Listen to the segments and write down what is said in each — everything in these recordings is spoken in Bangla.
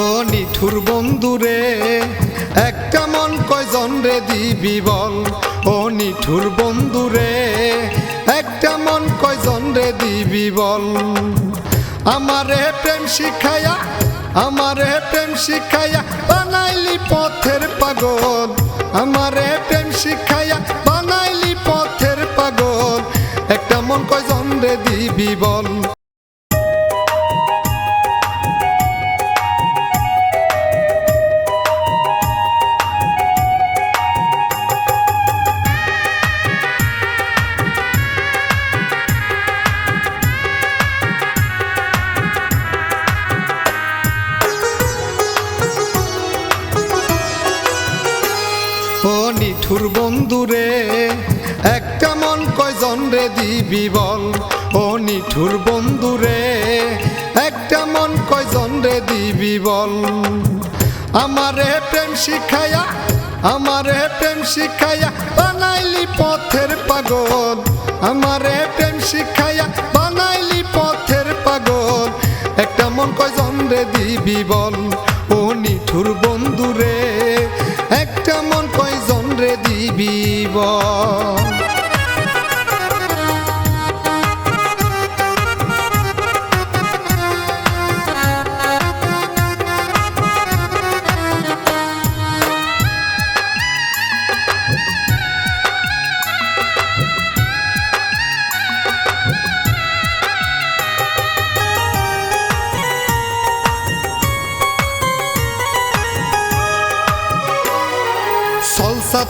ও নিঠুর বন্ধুরে, একটা মন কয়জন রে দিবি বল? ও নিঠুর বন্ধুরে, একটা মন কয়জন রে দিবি বল? আমারে প্রেম শিখায়া আমারে প্রেম শিখায়া বানাইলি পথের পাগল। আমারে প্রেম শিখায়া বানাইলি পথের পাগল। একটা মন কয়জন রে দিবি বল? নিঠুর বন্ধুরে, একটা মন কয়জন রে দিবি বল? ও নিঠুর বন্ধুরে, একটা মন কয়জন রে দিবি বল? আমারে প্রেম শিখায়া আমারে প্রেম শিখায়া বানাইলি পথের পাগল। আমারে প্রেম শিখায়া বানাইলি পথের পাগল। একটা মন কয়জন রে দিবি বল? ও নিঠুর বন্ধুরে, একটা মন কয়জন রে দিবি বল।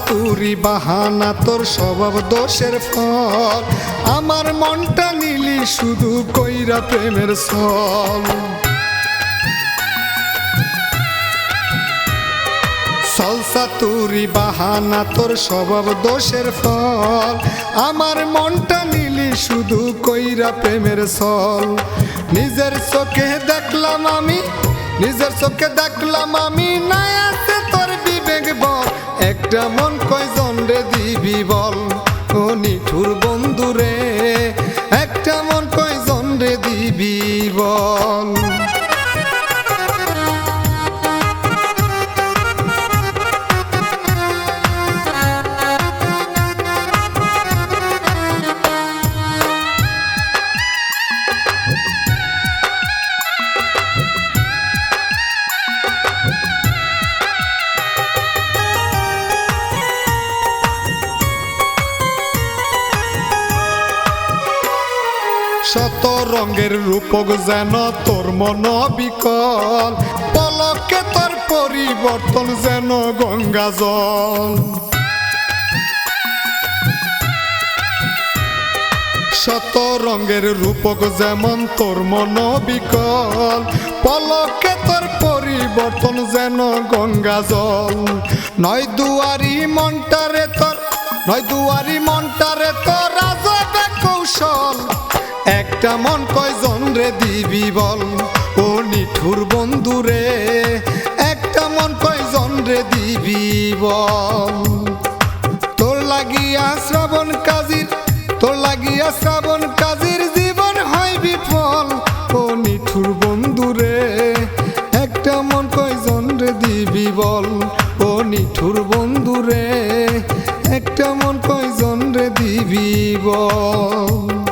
তুরি বাহানা, তোর স্বভাব দোষের ফল। আমার মনটা নিলি শুধু কইরা প্রেমের সল তুরি বাহানা, তোর স্বভাব দোষের ফল। আমার মনটা নিলি শুধু কইরা প্রেমের সল নিজের চোখে দেখলাম আমি, নিজের চোখে দেখলাম আমি, না আছে তোর বিবেক বল। একটা মন কয় রে দিবি বল? ও নিঠুর বন্ধু রে, একটা মন কয়জন রে দিবি বল? শত রঙের রূপক যেন তোর মন বিকল। পলকে তোর পরিবর্তন যেন গঙ্গা জল। শত রঙের রূপক যেমন তোর মন বিকল। পলকে তোর পরিবর্তন যেন গঙ্গা জল। নয় দুয়ারি মনটারে তোর নয় দুয়ারি মনটারে তোর রাজবে কৌশল। একটা মন কয়জন রে দিবি বল? ও নিঠুর বন্ধু রে, একটা মন কয়জন রে দিবি বল? তোর লাগিয়া শ্রাবণ কাজীর, তোর লাগিয়া শ্রাবণ কাজীর জীবন হয় বিফল। ও নিঠুর বন্ধু রে, একটা মন কয়জন রে দিবি বল? ও নিঠুর বন্ধু রে, একটা মন কয়জন রে দিবি বল?